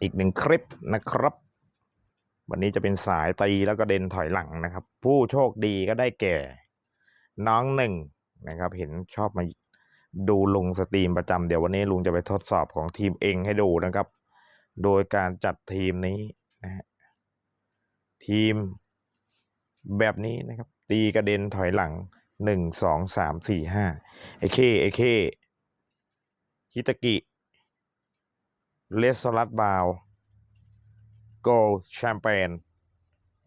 อีกหนึ่งคลิปนะครับ วันนี้จะเป็นสายตีแล้วก็เด่นถอยหลังนะครับ ผู้โชคดีก็ได้แก่ น้องหนึ่งนะครับ เห็นชอบมาดูลุงสตรีมประจำเดี๋ยววันนี้ลุงจะไปทดสอบของทีมเองให้ดูนะครับ โดยการจัดทีมนี้นะฮะทีมแบบนี้นะครับ ตีกระเด็นถอยหลังหนึ่งสองสามสี่ห้าไอเคไอเคฮิตากิ เลสลัดบาวโกลแชมเปญ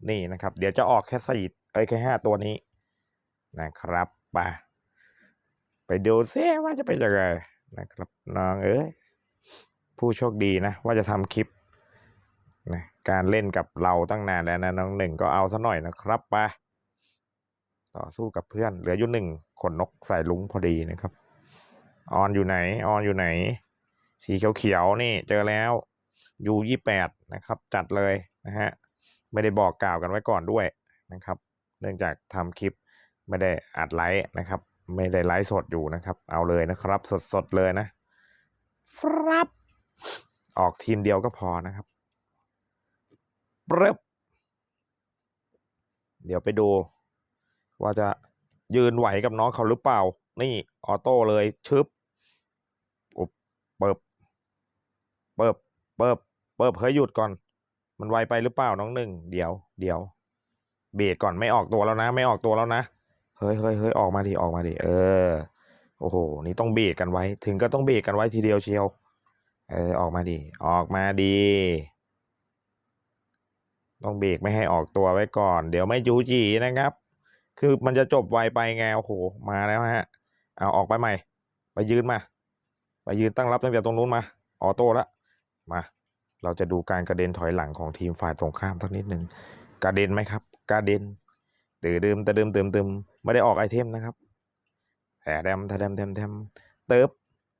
นี่นะครับ เดี๋ยวจะออกแค่สี่เอ้ยแค่ห้าตัวนี้นะครับไปไปดูซิว่าจะเป็นยังไงนะครับน้องเอ้ยผู้โชคดีนะ ว่าจะทำคลิปนะการเล่นกับเราตั้งนานแล้วนะน้องหนึ่งก็เอาซะหน่อยนะครับไปต่อสู้กับเพื่อนเหลืออยู่หนึ่งขนนกใส่ลุงพอดีนะครับ ออนอยู่ไหน ออนอยู่ไหน สีเขียวๆนี่เจอแล้วยูยี่แปดนะครับ จัดเลยนะฮะไม่ได้บอกกล่าวกันไว้ก่อนด้วยนะครับ เนื่องจากทำคลิปไม่ได้อัดไลฟ์นะครับ ไม่ได้ไลฟ์สดอยู่นะครับ เอาเลยนะครับ สดๆเลยนะครับออกทีมเดียวก็พอนะครับเริบเดี๋ยวไปดู ว่าจะยืนไหวกับน้องเขาหรือเปล่า นี่ ออโต้เลยชึบ เปิบเปิบเปิบเปิบเฮ้ยหยุดก่อน มันไวไปหรือเปล่าน้องหนึ่งเดี๋ยวเดี๋ยวเบรกก่อนไม่ออกตัวแล้วนะ ไม่ออกตัวแล้วนะเฮ้ยเฮ้ยเฮ้ยออกมาดิออกมาดิเออโอ้โหนี่ต้องเบรกกันไว้ ถึงก็ต้องเบรกกันไว้ทีเดียวเชียวเออออกมาดิออกมาดีต้องเบรกไม่ให้ออกตัวไว้ก่อน เดี๋ยวไม่จูจีนะครับ คือมันจะจบไวไปไงโอ้โหมาแล้วฮะเอาออกไปใหม่ ไปยืนมา ไปยืนตั้งรับตั้งแต่ตรงนู้นมา ออโต้ละมา เราจะดูการกระเด็นถอยหลังของทีมฝ่ายตรงข้ามสักนิดหนึ่งกระเด็นไหมครับกระเด็นตื่นเดิมตะเดิมเติมเติมไม่ได้ออกไอเทมนะครับแถมแถมแถมแถมเติบ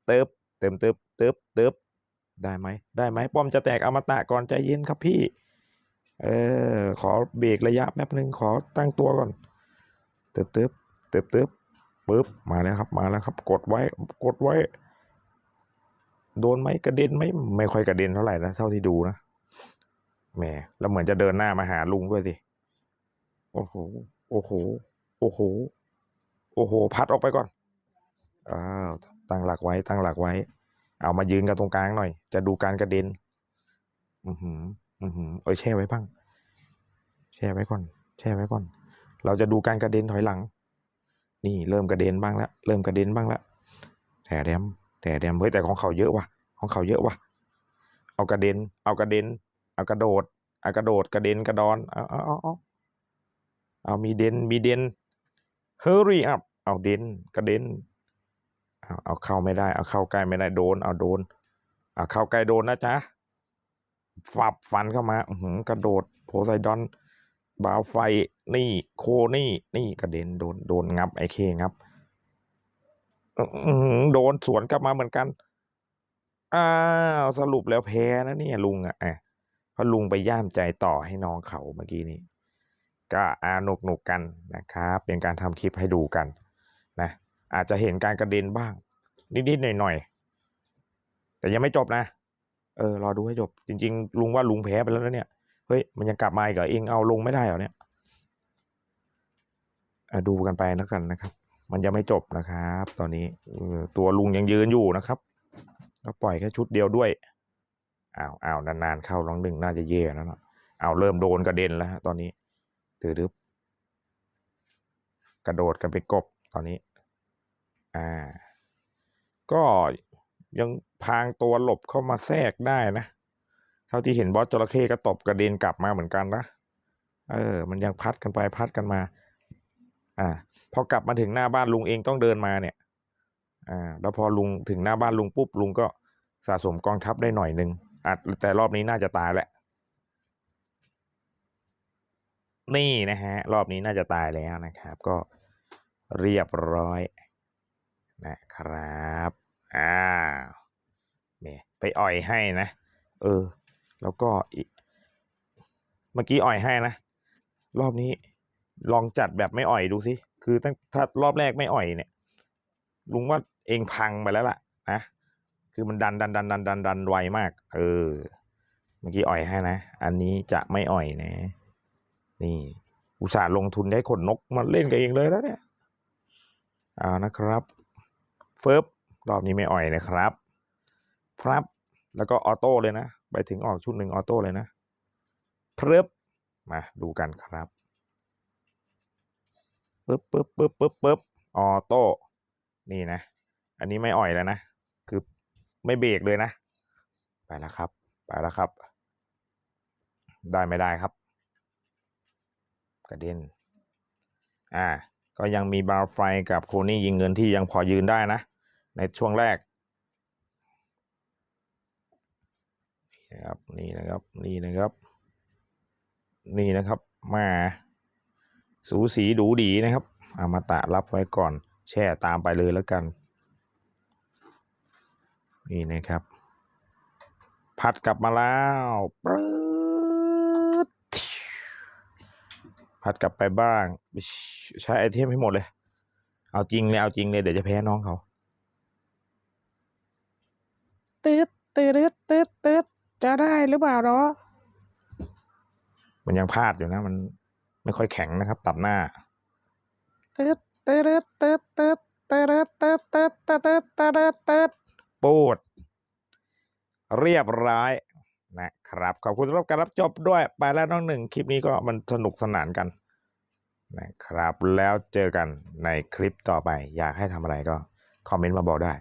เติบเติมเติบเติบเติบได้ไหมได้ไหมป้อมจะแตกอมตะก่อนใจเย็นครับพี่ เออขอเบรกระยะแป๊บหนึ่งขอตั้งตัวก่อน เติบเติบเติบเติบปึ๊บมาแล้วครับมาแล้วครับ กดไว้กดไว้ โดนไหมกระเด็นไหมไม่ค่อยกระเด็นเท่าไหร่นะเท่าที่ดูนะแหมแล้วเหมือนจะเดินหน้ามาหาลุงด้วยสิโอ้โหโอ้โหโอ้โหโอ้โห พัดออกไปก่อนอ้าวตั้งหลักไว้ ตั้งหลักไว้ เอามายืนกันตรงกลางหน่อย จะดูการกระเด็น อือหือ อือหือเอยแช่ไว้บ้าง แช่ไว้ก่อน แช่ไว้ก่อน เราจะดูการกระเด็นถอยหลัง นี่เริ่มกระเด็นบ้างแล้วเริ่มกระเด็นบ้างแล้วแถแดม แถแดมเฮ้ยแต่ของเขาเยอะว่ะ ของเขาเยอะว่ะ เอากระเด็น เอากระเด็น เอากระโดด เอากระโดดกระเด็นกระดอนเอาเอาเอาเอาเอามีเด่นมีเด่น hurry up เอาเด่นกระเด็นเอาเอาเข้าไม่ได้ เอาเข้าใกล้ไม่ได้โดน เอาโดน เอาเข้าใกล้โดนนะจ๊ะฝับฟันเข้ามาอือหือกระโดดโพไซดอนบาวไฟนี่โคนี่นี่กระเด็นโดนโดนงับไอเคงับ โดนสวนกลับมาเหมือนกัน อ้าวสรุปแล้วแพ้นะเนี่ยลุงอะเพราะลุงไปย่ามใจต่อให้น้องเขาเมื่อกี้นี้ ก็อาหนุกหนุกกันนะครับ เป็นการทำคลิปให้ดูกันนะอาจจะเห็นการกระเด็นบ้าง นิดๆหน่อยๆ แต่ยังไม่จบนะ เออ รอดูให้จบ จริง ๆ ลุงว่าลุงแพ้ไปแล้วนะเนี่ย เฮ้ย มันยังกลับมาอีกเหรอเองเอาลงไม่ได้เหรอเนี่ยดูกันไปแล้วกันนะครับ มันยังไม่จบนะครับ ตอนนี้ตัวลุงยังยืนอยู่นะครับก็ปล่อยแค่ชุดเดียวด้วยอ้าวอ้าวนานๆเข้าลองหนึ่งน่าจะเย่แล้วเนาะอ้าวเริ่มโดนกระเด็นแล้วฮะตอนนี้ถือดึบกระโดดกันไปกบตอนนี้ อ่า ก็ยังพางตัวหลบเข้ามาแทรกได้นะ เท่าที่เห็นบอสจระเข้ก็ตบกระเด็นกลับมาเหมือนกันนะ เออ มันยังพัดกันไปพัดกันมา อ่าพอกลับมาถึงหน้าบ้านลุงเองต้องเดินมาเนี่ยอ่าแล้วพอลุงถึงหน้าบ้านลุงปุ๊บลุงก็สะสมกองทัพได้หน่อยหนึ่งอะแต่รอบนี้น่าจะตายแหละ นี่นะฮะรอบนี้น่าจะตายแล้วนะครับ ก็เรียบร้อยนะครับอ้าวแหมไปอ่อยให้นะ เออ แล้วก็อีกเมื่อกี้อ่อยให้นะ รอบนี้ ลองจัดแบบไม่อ่อยดูสิคือตั้งถ้ารอบแรกไม่อ่อยเนี่ย ลุงว่าเองพังไปแล้วล่ะนะคือมันดันดันดันดันดันดันไวมาก เออ เมื่อกี้อ่อยให้นะ อันนี้จะไม่อ่อยนะ นี่ อุตส่าห์ลงทุนได้ขนนกมาเล่นกันเองเลยแล้วเนี่ย เอานะครับ เฟิร์บรอบนี้ไม่อ่อยนะครับ ครับ แล้วก็ออโต้เลยนะ ไปถึงออกชุดหนึ่งออโต้เลยนะ เพริบมาดูกันครับ ปึ๊บปึ๊บปึ๊บปึ๊บปึ๊บออโต้นี่นะ อันนี้ไม่อ่อยแล้วนะ คือไม่เบรกเลยนะ ไปแล้วครับ ไปแล้วครับ ได้ไม่ได้ครับ กระเด็น อ่า ก็ยังมีบาร์ไฟกับโคนี่ยิงเงินที่ยังพอยืนได้นะ ในช่วงแรกนี่นะครับนี่นะครับ นี่นะครับ นี่นะครับ มา สูสีดูดีนะครับอามาตะรับไว้ก่อน แช่ตามไปเลยแล้วกัน นี่นะครับ พัดกลับมาแล้วปรึ๊ดพัดกลับไปบ้าง ใช้ไอเทมให้หมดเลย เอาจริงเลยเอาจริงเลยเดี๋ยวจะแพ้น้องเขาตืดตืดตืดตืดจะได้หรือเปล่าเนาะมันยังพลาดอยู่นะมัน ไม่ค่อยแข็งนะครับ ตับหน้าตืดตืดตืดตืดตืดตืดตืดตืดตืดตืดตืดปูด เรียบร้อยนะครับ ขอบคุณสำหรับการรับจบด้วย ไปแล้วน้องหนึ่งคลิปนี้ก็มันสนุกสนานกันนะครับ แล้วเจอกันในคลิปต่อไป อยากให้ทำอะไรก็คอมเมนต์มาบอกได้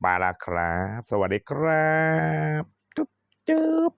ไปละครับ สวัสดีครับ จุ๊บจุ๊บ